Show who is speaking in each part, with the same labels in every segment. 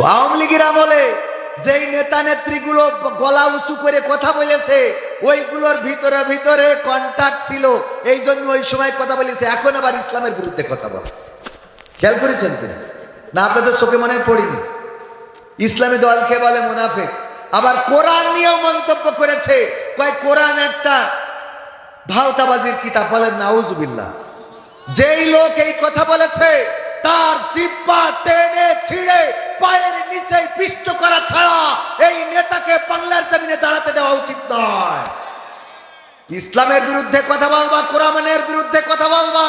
Speaker 1: তো আওয়ামী লীগের আমলে যেই নেতা নেত্রীগুলো গলা উঁচু করে কথা বলেছে, ওইগুলোর ভিতরে ভিতরে কন্টাক্ট ছিল। এই জন্য ওই সময় কথা বলেছে। এখন আবার ইসলামের বিরুদ্ধে কথা বলে। খেয়াল করেছেন তিনি না, আপনাদের চোখে মনে পড়িনি। ইসলামী দলকে বলে মুনাফেক? আবার কোরআন নিয়েও মন্তব্য করেছে। কয়, কোরআন একটা ভাওতাবাজির কিতাব, বলেন নাউজুবিল্লাহ। যেই লোক এই কথা বলেছে, তার জিব্বা টেনে ছিঁড়ে পায়ের নিচে পিষ্ট করা ছাড়া এই নেতাকে বাংলার জমিনে দাঁড়াতে দেওয়া উচিত নয়। ইসলামের বিরুদ্ধে কথা বলবা, কোরআনের বিরুদ্ধে কথা বলবা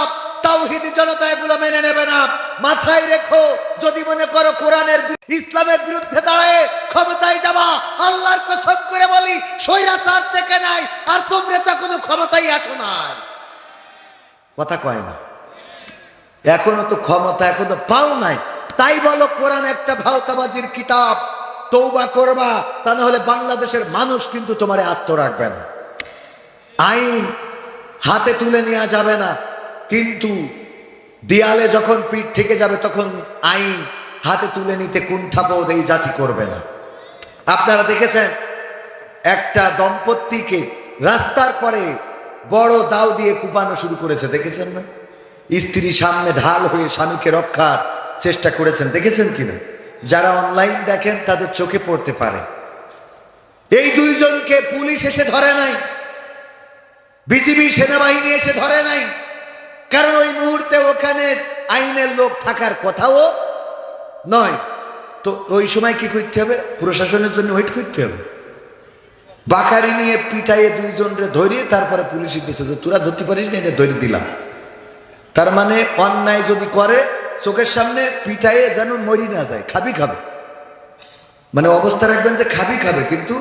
Speaker 1: জনতা এগুলো মেনে নেবে না। মাথায় রেখো, যদি মনে করো কোরআনের ইসলামের বিরুদ্ধে দাঁড়ায় ক্ষমতায় যাবা, আল্লাহর কসম করে বলি, স্বৈরাচার থেকে নাই, আর তোমরা তো কোনো ক্ষমতায় আছো নাই। কথা কয় না। এখনও তো ক্ষমতা, এখনও পাও নাই। তাই বলো, কোরআন একটা ভাওতাবাজির কিতাব। তৌবা করবা, তা না হলে বাংলাদেশের মানুষ কিন্তু তোমারে আস্ত রাখবে না। আইন হাতে তুলে নেওয়া যাবে না, কিন্তু দেয়ালে যখন পিঠ থেকে যাবে তখন আইন হাতে তুলে নিতে কুণ্ঠাবোধ এই জাতি করবে না। আপনারা দেখেছেন, একটা দম্পতিকে রাস্তার পরে বড় দাও দিয়ে কুপানো শুরু করেছে, দেখেছেন না? স্ত্রী সামনে ঢাল হয়ে স্বামীকে রক্ষার চেষ্টা করেছেন, দেখেছেন কিনা? যারা অনলাইন দেখেন, তাদের চোখে পড়তে পারে। এই দুইজনকে পুলিশ এসে ধরে নাই। বিজিবি সেনাবাহিনী এসে ধরে নাই। কারণ ওই মুহূর্তে ওখানে আইনের লোক থাকার কথাও নয়। তো ওই সময় কি করতে হবে? প্রশাসনের জন্য ওয়েট করতে হবে। বাকারি নিয়ে পিটাইয়ে দুইজনরে ধরিয়ে তারপরে পুলিশ দিতেছে যে, তোরা ধরতে পারিস না? এটা ধরে দিলাম। তার মানে অন্যায় যদি করে চোখের সামনে পিটাইয়ে যেন মরি না যায়, খাবি খাবে। মানে অবস্থা রাখবেন যে খাবি খাবে, কিন্তু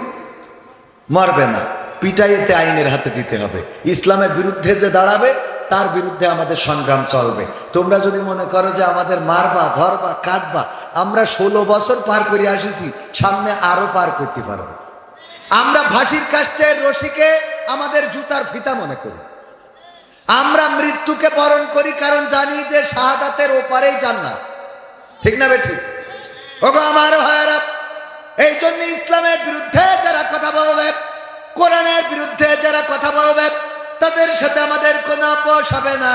Speaker 1: মারবে না। পিটাইয়েতে আইনের হাতে দিতে হবে। ইসলামের বিরুদ্ধে যে দাঁড়াবে, তার বিরুদ্ধে আমাদের সংগ্রাম চলবে। তোমরা যদি মনে করো যে আমাদের মারবা, ধরবা, কাটবা, আমরা ষোলো বছর পার করে আসেছি, সামনে আরও পার করতে পারব। আমরা ফাঁসির কাষ্টের রশিকে আমাদের জুতার ফিতা মনে করি। আমরা মৃত্যুকে বরণ করি কারণ জানি যে শাহাদাতের ওপারেই জান্নাত। ঠিক না বে ঠিক ওগো আমার ভাইয়েরা, এই জন্য ইসলামের বিরুদ্ধে যারা কথা বলবে, কোরআনের বিরুদ্ধে যারা কথা বলবে, তাদের সাথে আমাদের কোনো আপোষ হবে না।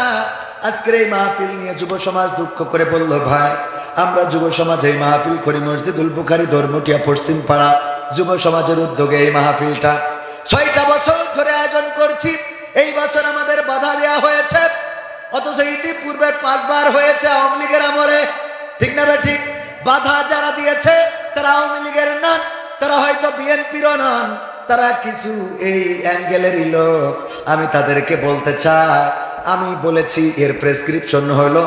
Speaker 1: আজকের এই মাহফিল নিয়ে যুব সমাজ দুঃখ করে বলল, ভাই, আমরা যুব সমাজ এই মাহফিল করি মসজিদুল বুখারি ধর্মটিয়া পশ্চিম পাড়া। যুব সমাজের উদ্যোগে এই মাহফিলটা ছয়টা বছর ধরে আয়োজন করছি। এই বছর আমাদের বাধা দেওয়া হয়েছে। অথচ ইতিপূর্বে পাঁচবার হয়েছে আওয়ামী লীগের আমলে। ঠিক না বে ঠিক? বাধা যারা দিয়েছে, তারা আওয়ামী লীগের নন, তারা হয়তো বিএনপিরও নন। তারা কিছু এই অ্যাঙ্গেলেরই লোক। আমি তাদেরকে বলতে চাই, আমি বলেছি, এর প্রেসক্রিপশন হলো,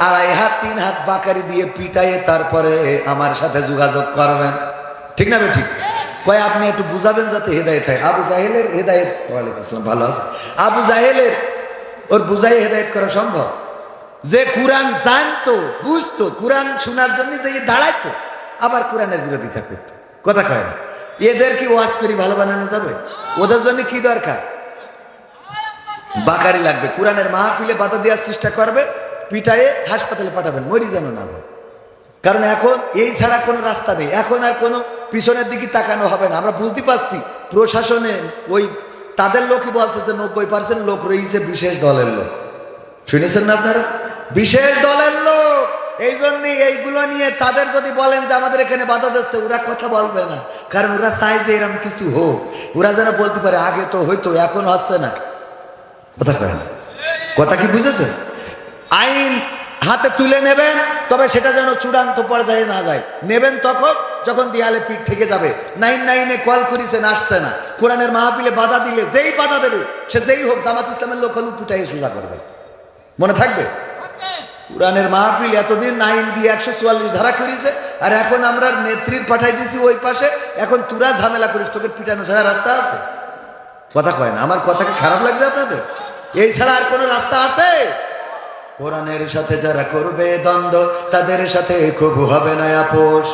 Speaker 1: আড়াই হাত, তিন হাত বাকারি দিয়ে পিটাইয়ে তারপরে আমার সাথে যোগাযোগ করবেন। ঠিক না বে ঠিক? কয়, আপনি একটু বুঝাবেন যাতে হেদায়ত হয়। আবু জাহেলের হেদায়ত, ওয়ালাইকুম আসসালাম, ভালো আছে। আবু জাহেলের, ওর বুঝাই হেদায়ত করা সম্ভব? যে কোরআন জানতো, বুঝতো, কোরআন শোনার জন্য যে দাঁড়াইতো, আবার কোরআনের বিরোধিতা করতো। কথা কয় না? এদের কি ওয়াজ করি ভালো বানানো যাবে? ওদের জন্য কি দরকার? বাকারি লাগবে। কোরআনের মাহফিলে বাধা দেওয়ার চেষ্টা করবে, পিটায়ে হাসপাতালে পাঠাবেন, মরি যেন না। কারণ এখন এই ছাড়া কোনো রাস্তা নেই। এখন আর কোনো পিছনের দিকে তাকানো হবে না। আমরা বুঝতে পারছি, প্রশাসনে ওই তাদের লোকই বলছে যে নব্বই পার্সেন্ট লোক রয়েছে বিশেষ দলের লোক। শুনেছেন না আপনারা? বিশেষ দলের লোক! এই জন্যই এইগুলো নিয়ে তাদের যদি বলেন যে আমাদের এখানে বাধা দিচ্ছে, ওরা কথা বলবে না। কারণ ওরা চায় যে এরকম কিছু হোক। ওরা যেন বলতে পারে, আগে তো হইতো, এখন হচ্ছে না। কথা কয় না। কথা কি বুঝেছেন? আইন হাতে তুলে নেবেন, তবে সেটা যেন চূড়ান্ত পর্যায়ে না যায়। নেবেন তখন? যখন দেয়ালে পিঠ থেকে যাবে, নাইন নাইনে কল করিছেন আসছে না। কোরআনের মাহফিলে বাধা দিলে যেই বাধা দেবে, সে যেই হোক, জামাত ইসলামের লোক হলেও পিটাই সোজা করবে। মনে থাকবে? কোরআনের মাহফিল এতদিন নাইন দিয়ে একশো চুয়াল্লিশ ধারা করিছে, আর এখন আমরা নেত্রীর পাঠাই দিছি ওই পাশে, এখন তুরা ঝামেলা করিস, তোকে পিটানো ছাড়া রাস্তা আছে? কথা কয় না, আমার কথাকে খারাপ লাগছে আপনাদের? এই ছাড়া আর কোনো রাস্তা আছে? কোরআনের সাথে যারা করবে দ্বন্দ্ব, তাদের সাথে খুব হবে না আপোষ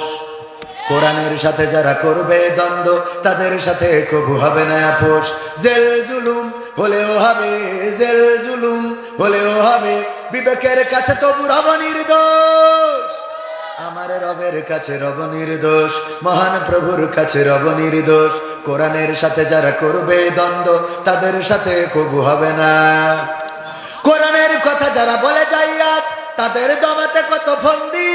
Speaker 1: কোরআনের সাথে যারা করবে দ্বন্দ্ব, তাদের সাথে কবু হবে না আপোষ। জেল জুলুম হলেও হবে, জেল জুলুম হলেও হবে। বিবেকের কাছে তবু বুড়াবো নির্দোষ আমার রবের কাছে রব নির্দোষ মহান প্রভুর কাছে রব নির্দোষ কোরআনের সাথে যারা করবে দ্বন্দ্ব, তাদের সাথে কবু হবে না। কোরআনের কথা যারা বলে যাই আজ, তাদের দমাতে কত ফন্দি।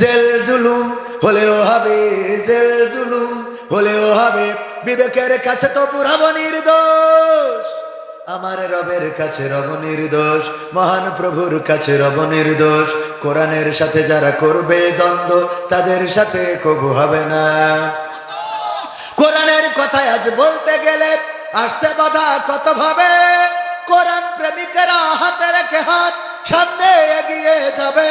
Speaker 1: জেল জুলুম হলেও হবে, জেল জুলুম হলেও হবে। বিবেকের কাছে তো পুরাবো নির্দোষ, আমার রবের কাছে রব নির্দোষ, মহান প্রভুর কাছে রব নির্দোষ। কোরআনের সাথে যারা করবে দ্বন্দ্ব, তাদের সাথে কবু হবে না। কোরআনের কথা আজ বলতে গেলে আসছে বাধা কত ভাবে কোরআন প্রেমিকেরা হাতে রেখে হাত সামনে এগিয়ে যাবে।